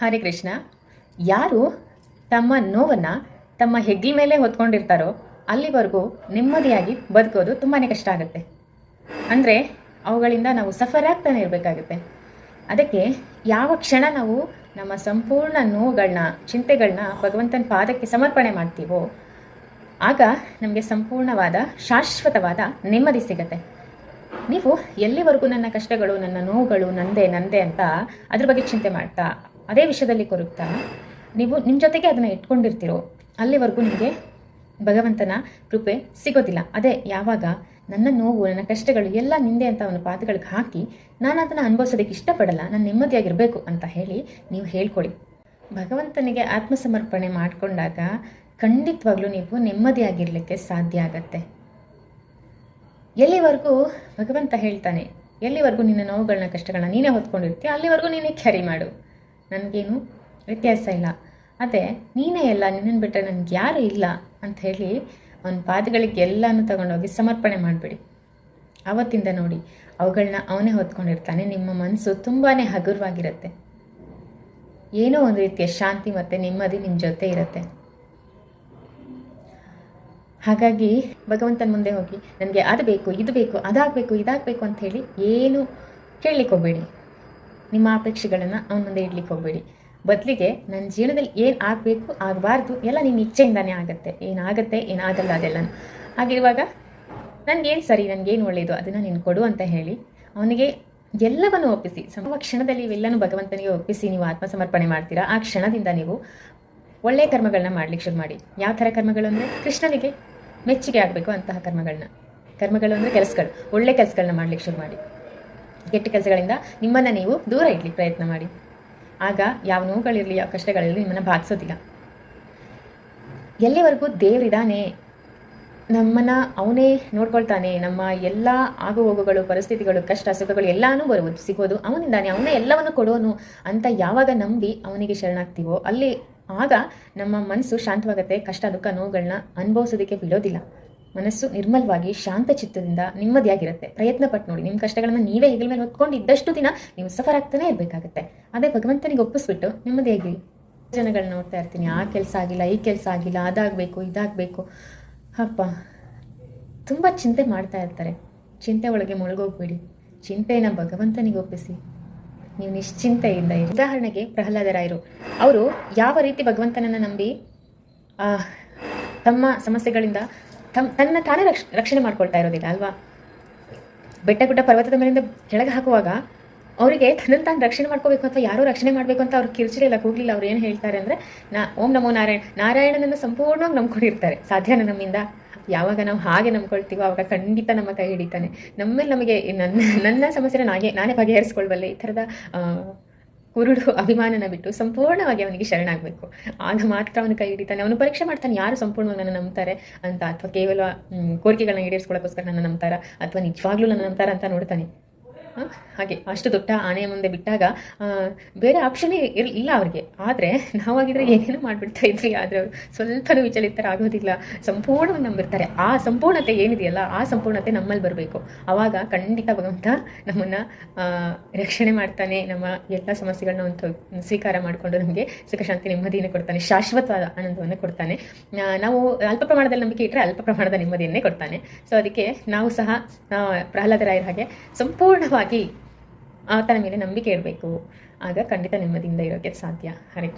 ಹರೇ ಕೃಷ್ಣ. ಯಾರು ತಮ್ಮ ನೋವನ್ನು ತಮ್ಮ ಹೆಗ್ಲ ಮೇಲೆ ಹೊತ್ಕೊಂಡಿರ್ತಾರೋ ಅಲ್ಲಿವರೆಗೂ ನೆಮ್ಮದಿಯಾಗಿ ಬದುಕೋದು ತುಂಬಾ ಕಷ್ಟ ಆಗುತ್ತೆ. ಅಂದರೆ ಅವುಗಳಿಂದ ನಾವು ಸಫರ್ ಆಗ್ತಾನೆ ಇರಬೇಕಾಗುತ್ತೆ. ಅದಕ್ಕೆ ಯಾವ ಕ್ಷಣ ನಾವು ನಮ್ಮ ಸಂಪೂರ್ಣ ನೋವುಗಳನ್ನ ಚಿಂತೆಗಳನ್ನ ಭಗವಂತನ ಪಾದಕ್ಕೆ ಸಮರ್ಪಣೆ ಮಾಡ್ತೀವೋ, ಆಗ ನಮಗೆ ಸಂಪೂರ್ಣವಾದ, ಶಾಶ್ವತವಾದ ನೆಮ್ಮದಿ ಸಿಗತ್ತೆ. ನೀವು ಎಲ್ಲಿವರೆಗೂ ನನ್ನ ಕಷ್ಟಗಳು, ನನ್ನ ನೋವುಗಳು, ನಂದೆ ನಂದೆ ಅಂತ ಅದ್ರ ಬಗ್ಗೆ ಚಿಂತೆ ಮಾಡ್ತಾ ಅದೇ ವಿಷಯದಲ್ಲಿ ಕೊರಗ್ತಾ, ನೀವು ನಿಮ್ಮ ಜೊತೆಗೆ ಅದನ್ನು ಇಟ್ಕೊಂಡಿರ್ತೀರೋ, ಅಲ್ಲಿವರೆಗೂ ನಿಮಗೆ ಭಗವಂತನ ಕೃಪೆ ಸಿಗೋದಿಲ್ಲ. ಅದೇ ಯಾವಾಗ ನನ್ನ ನೋವು, ನನ್ನ ಕಷ್ಟಗಳು ಎಲ್ಲ ನಿಂದೆ ಅಂತ ಅವನ ಪಾದಗಳಿಗೆ ಹಾಕಿ ನಾನು ಅದನ್ನು ಅನುಭವಿಸೋದಕ್ಕೆ ಇಷ್ಟಪಡಲ್ಲ, ನಾನು ನೆಮ್ಮದಿಯಾಗಿರಬೇಕು ಅಂತ ಹೇಳಿ ನೀವು ಹೇಳ್ಕೊಳ್ಳಿ ಭಗವಂತನಿಗೆ ಆತ್ಮಸಮರ್ಪಣೆ ಮಾಡಿಕೊಂಡಾಗ ಖಂಡಿತವಾಗ್ಲೂ ನೀವು ನೆಮ್ಮದಿಯಾಗಿರಲಿಕ್ಕೆ ಸಾಧ್ಯ ಆಗತ್ತೆ. ಎಲ್ಲಿವರೆಗೂ ಭಗವಂತ ಹೇಳ್ತಾನೆ, ಎಲ್ಲಿವರೆಗೂ ನಿನ್ನ ನೋವುಗಳನ್ನ, ಕಷ್ಟಗಳನ್ನ ನೀನೇ ಹೊತ್ಕೊಂಡಿರ್ತೀಯ, ಅಲ್ಲಿವರೆಗೂ ನೀನೇ ಕ್ಯಾರಿ ಮಾಡು. ನನಗೇನು ವ್ಯತ್ಯಾಸ ಇಲ್ಲ. ಅದೇ ನೀನೇ ಎಲ್ಲ ನಿನ್ನನ್ನು ಬಿಟ್ಟರೆ ನನಗೆ ಯಾರೂ ಇಲ್ಲ ಅಂತ ಹೇಳಿ ಅವನ ಪಾದಗಳಿಗೆ ಎಲ್ಲನೂ ತಗೊಂಡೋಗಿ ಸಮರ್ಪಣೆ ಮಾಡಿಬಿಡಿ. ಆವತ್ತಿಂದ ನೋಡಿ ಅವುಗಳನ್ನ ಅವನೇ ಹೊತ್ಕೊಂಡಿರ್ತಾನೆ. ನಿಮ್ಮ ಮನಸ್ಸು ತುಂಬಾ ಹಗುರವಾಗಿರುತ್ತೆ. ಏನೋ ಒಂದು ರೀತಿಯ ಶಾಂತಿ ಮತ್ತು ನೆಮ್ಮದಿ ನಿಮ್ಮ ಜೊತೆ ಇರುತ್ತೆ. ಹಾಗಾಗಿ ಭಗವಂತನ ಮುಂದೆ ಹೋಗಿ, ನನಗೆ ಅದು ಬೇಕು, ಇದು ಬೇಕು, ಅದಾಗಬೇಕು, ಇದಾಗಬೇಕು ಅಂತ ಹೇಳಿ ಏನು ಕೇಳಲಿಕ್ಕೆ ಹೋಗಬೇಡಿ. ನಿಮ್ಮ ಅಪೇಕ್ಷೆಗಳನ್ನು ಅವನ ಮುಂದೆ ಇಡ್ಲಿಕ್ಕೆ ಹೋಗಬೇಡಿ. ಬದಲಿಗೆ ನನ್ನ ಜೀವನದಲ್ಲಿ ಏನು ಆಗಬೇಕು, ಆಗಬಾರ್ದು ಎಲ್ಲ ನಿಮ್ಮ ಇಚ್ಛೆಯಿಂದಾನೇ ಆಗುತ್ತೆ. ಏನಾಗುತ್ತೆ, ಏನಾಗಲ್ಲ ಅದೆಲ್ಲ ಹಾಗಿರುವಾಗ ನನಗೇನು ಸರಿ, ನನಗೇನು ಒಳ್ಳೆಯದು ಅದನ್ನು ನೀನು ಕೊಡು ಅಂತ ಹೇಳಿ ಅವನಿಗೆ ಎಲ್ಲವನ್ನು ಒಪ್ಪಿಸಿ. ಸಮ ಕ್ಷಣದಲ್ಲಿ ಇವೆಲ್ಲನೂ ಭಗವಂತನಿಗೆ ಒಪ್ಪಿಸಿ ನೀವು ಆತ್ಮಸಮರ್ಪಣೆ ಮಾಡ್ತೀರಾ, ಆ ಕ್ಷಣದಿಂದ ನೀವು ಒಳ್ಳೆಯ ಕರ್ಮಗಳನ್ನ ಮಾಡ್ಲಿಕ್ಕೆ ಶುರು ಮಾಡಿ. ಯಾವ ಥರ ಕರ್ಮಗಳು ಅಂದರೆ ಕೃಷ್ಣನಿಗೆ ಮೆಚ್ಚುಗೆ ಆಗಬೇಕು ಅಂತಹ ಕರ್ಮಗಳನ್ನ ಕರ್ಮಗಳು ಅಂದರೆ ಕೆಲಸಗಳು, ಒಳ್ಳೆ ಕೆಲಸಗಳನ್ನ ಮಾಡ್ಲಿಕ್ಕೆ ಶುರು ಮಾಡಿ. ಕೆಟ್ಟ ಕೆಲಸಗಳಿಂದ ನಿಮ್ಮನ್ನು ನೀವು ದೂರ ಇಡ್ಲಿಕ್ಕೆ ಪ್ರಯತ್ನ ಮಾಡಿ. ಆಗ ಯಾವ ನೋವುಗಳಿರಲಿ, ಯಾವ ಕಷ್ಟಗಳಿರಲಿ ನಿಮ್ಮನ್ನು ಬಾಧಿಸೋದಿಲ್ಲ. ಎಲ್ಲಿವರೆಗೂ ದೇವರಿದ್ದಾನೆ ನಮ್ಮನ್ನ ಅವನೇ ನೋಡ್ಕೊಳ್ತಾನೆ, ನಮ್ಮ ಎಲ್ಲ ಆಗು ಹೋಗುಗಳು ಪರಿಸ್ಥಿತಿಗಳು, ಕಷ್ಟ, ಸುಖಗಳು ಎಲ್ಲಾನು ಬರುವುದು, ಸಿಗೋದು, ಅವನಿಂದಾನೆ, ಅವನೇ ಎಲ್ಲವನ್ನು ಕೊಡೋನು ಅಂತ ಯಾವಾಗ ನಂಬಿ ಅವನಿಗೆ ಶರಣಾಗ್ತೀವೋ, ಅಲ್ಲಿ ಆಗ ನಮ್ಮ ಮನಸ್ಸು ಶಾಂತವಾಗುತ್ತೆ, ಕಷ್ಟ, ದುಃಖ ನೋವುಗಳನ್ನ ಅನುಭವಿಸೋದಕ್ಕೆ ಬಿಡೋದಿಲ್ಲ. ಮನಸ್ಸು ನಿರ್ಮಲವಾಗಿ, ಶಾಂತ ಚಿತ್ತದಿಂದ ನೆಮ್ಮದಿಯಾಗಿರುತ್ತೆ. ಪ್ರಯತ್ನ ಪಟ್ಟು ನೋಡಿ ನಿಮ್ಮ ಕಷ್ಟಗಳನ್ನು ನೀವೇ ಹೆಗಲ ಮೇಲೆ ಹೊತ್ಕೊಂಡು ಇದ್ದಷ್ಟು ದಿನ ನೀವು ಸಫರ್ ಆಗ್ತಾನೆ ಇರಬೇಕಾಗುತ್ತೆ. ಅದೇ ಭಗವಂತನಿಗೆ ಒಪ್ಪಿಸ್ಬಿಟ್ಟು ನೆಮ್ಮದಿಯಾಗಿ ಜನಗಳನ್ನ ನೋಡ್ತಾ ಇರ್ತೀನಿ. ಆ ಕೆಲಸ ಆಗಿಲ್ಲ, ಈ ಕೆಲಸ ಆಗಿಲ್ಲ, ಅದಾಗಬೇಕು, ಇದಾಗಬೇಕು. ಅಪ್ಪ, ತುಂಬ ಚಿಂತೆ ಮಾಡ್ತಾ ಇರ್ತಾರೆ. ಚಿಂತೆ ಒಳಗೆ ಮುಳುಗೋಗ್ಬೇಡಿ. ಚಿಂತೆಯನ್ನ ಭಗವಂತನಿಗೆ ಒಪ್ಪಿಸಿ. ನೀವು ನಿಶ್ಚಿಂತೆಯಿಂದ ಇರಿ. ಉದಾಹರಣೆಗೆ ಪ್ರಹ್ಲಾದರಾಯರು ಅವರು ಯಾವ ರೀತಿ ಭಗವಂತನನ್ನು ನಂಬಿ ತಮ್ಮ ಸಮಸ್ಯೆಗಳಿಂದ ತಮ್ಮ ತನ್ನ ತಾನೇ ರಕ್ಷ, ರಕ್ಷಣೆ ಮಾಡ್ಕೊಳ್ತಾ ಇರೋದಿಲ್ಲ, ಅಲ್ವಾ? ಬೆಟ್ಟ ಗುಡ್ಡ ಪರ್ವತದ ಮೇಲಿಂದ ಕೆಳಗೆ ಹಾಕುವಾಗ ಅವರಿಗೆ ತನ್ನನ್ನು ತಾನು ರಕ್ಷಣೆ ಮಾಡ್ಕೋಬೇಕು ಅಥವಾ ಯಾರೋ ರಕ್ಷಣೆ ಮಾಡಬೇಕು ಅಂತ ಅವ್ರು ಕಿರ್ಚಿಲಿಲ್ಲ ಕೂಗ್ಲಿಲ್ಲ, ಅವ್ರು ಏನು ಹೇಳ್ತಾರೆ ಅಂದರೆ, ನಾ, ಓಂ ನಮೋ ನಾರಾಯಣ, ನಾರಾಯಣನನ್ನು ಸಂಪೂರ್ಣವಾಗಿ ನಂಬ್ಕೊಂಡಿರ್ತಾರೆ. ಸಾಧ್ಯನ ನಮ್ಮಿಂದ? ಯಾವಾಗ ನಾವು ಹಾಗೆ ನಂಬ್ಕೊಳ್ತೀವೋ, ಅವಾಗ ಖಂಡಿತ ನಮ್ಮ ಕೈ ಹಿಡಿತಾನೆ. ನಮ್ಮಲ್ಲಿ ನಮಗೆ ನನ್ನ ನನ್ನ ಸಮಸ್ಯೆನ ನಾನೇ ನಾನೇ ಬಗೆಹರಿಸ್ಕೊಳ್ಬಲ್ಲೆ ಈ ಥರದ ಕುರುಡು ಅಭಿಮಾನನ ಬಿಟ್ಟು ಸಂಪೂರ್ಣವಾಗಿ ಅವನಿಗೆ ಶರಣಾಗಬೇಕು ಆಗ ಮಾತ್ರ ಅವನು ಕೈ ಹಿಡಿತಾನೆ ಅವನು ಪರೀಕ್ಷೆ ಮಾಡ್ತಾನೆ, ಯಾರು ಸಂಪೂರ್ಣವಾಗಿ ನನ್ನ ನಂಬ್ತಾರೆ ಅಂತ, ಅಥವಾ ಕೇವಲ ಕೋರಿಕೆಗಳನ್ನ ಈಡೇರಿಸ್ಕೊಳ್ಳೋಕ್ಕೋಸ್ಕರ ನನ್ನ ನಂಬ್ತಾರ, ಅಥವಾ ನಿಜವಾಗ್ಲೂ ನನ್ನ ನಂಬ್ತಾರ ಅಂತ ನೋಡ್ತಾನೆ? ಹಾಗೆ, ಅಷ್ಟು ದೊಡ್ಡ ಆನೆಯ ಮುಂದೆ ಬಿಟ್ಟಾಗ ಬೇರೆ ಆಪ್ಷನ್ನೇ ಇರ್, ಇಲ್ಲ ಅವ್ರಿಗೆ. ಆದರೆ, ನಾವಾಗಿದ್ರೆ ಏನೇನೋ ಮಾಡಿಬಿಡ್ತಾ ಇದ್ವಿ. ಆದರೆ ಅವರು ಸ್ವಲ್ಪನೂ ವಿಚಲಿತರಾಗೋದಿಲ್ಲ ಸಂಪೂರ್ಣವಾಗಿ ನಂಬಿರ್ತಾರೆ. ಆ ಸಂಪೂರ್ಣತೆ ಏನಿದೆಯಲ್ಲ, ಆ ಸಂಪೂರ್ಣತೆ ನಮ್ಮಲ್ಲಿ ಬರಬೇಕು. ಆವಾಗ ಖಂಡಿತ ಭಗವಂತ ನಮ್ಮನ್ನು ರಕ್ಷಣೆ ಮಾಡ್ತಾನೆ. ನಮ್ಮ ಎಲ್ಲ ಸಮಸ್ಯೆಗಳನ್ನ ಒಂದು ಸ್ವೀಕಾರ ಮಾಡಿಕೊಂಡು ನಮಗೆ ಸುಖ ಶಾಂತಿ ನೆಮ್ಮದಿಯನ್ನು ಕೊಡ್ತಾನೆ. ಶಾಶ್ವತವಾದ ಆನಂದವನ್ನು ಕೊಡ್ತಾನೆ. ನಾವು ಅಲ್ಪ ಪ್ರಮಾಣದಲ್ಲಿ ನಂಬಿಕೆ ಇಟ್ಟರೆ ಅಲ್ಪ ಪ್ರಮಾಣದ ನೆಮ್ಮದಿಯನ್ನೇ ಕೊಡ್ತಾನೆ. ಸೊ ಅದಕ್ಕೆ ನಾವು ಸಹ ಪ್ರಹ್ಲಾದರಾಯರ ಹಾಗೆ ಸಂಪೂರ್ಣವಾಗಿ ಆತನ ಮೇಲೆ ನಂಬಿಕೆ ಇಡಬೇಕು. ಆಗ ಖಂಡಿತ ನೆಮ್ಮದಿಯಿಂದ ಇರೋಕ್ಕೆ ಸಾಧ್ಯ. ಹರೇ